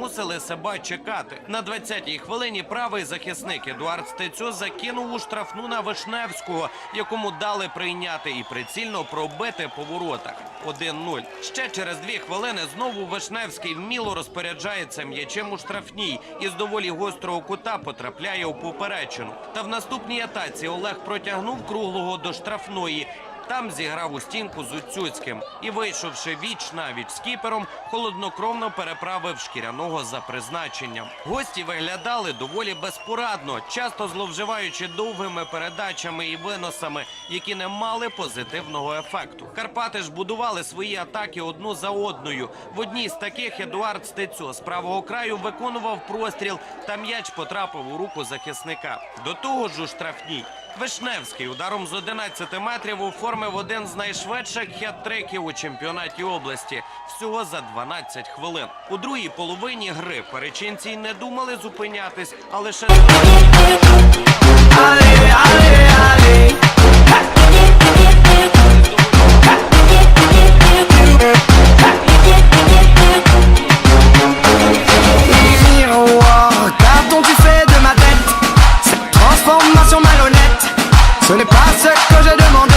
Мусили себе чекати. На 20-й хвилині правий захисник Едуард Стецьо закинув у штрафну на Вишневського, якому дали прийняти і прицільно пробити по воротах. 1-0. Ще через дві хвилини знову Вишневський вміло розпоряджається м'ячем у штрафній і з доволі гострого кута потрапляє у поперечину. Та в наступній атаці Олег протягнув круглого до штрафної. Там зіграв у стінку з Уцюцьким і, вийшовши віч навіч з кіпером, холоднокровно переправив шкіряного за призначенням. Гості виглядали доволі безпорадно, часто зловживаючи довгими передачами і виносами, які не мали позитивного ефекту. Карпати ж будували свої атаки одну за одною. В одній з таких Едуард Стецьо з правого краю виконував простріл, та м'яч потрапив у руку захисника. До того ж у штрафній. Вишневський ударом з 11 метрів оформив один з найшвидших хет-триків у чемпіонаті області всього за 12 хвилин. У другій половині гри перечинці й не думали зупинятись, а лише Ce n'est pas ce que j'ai demandé.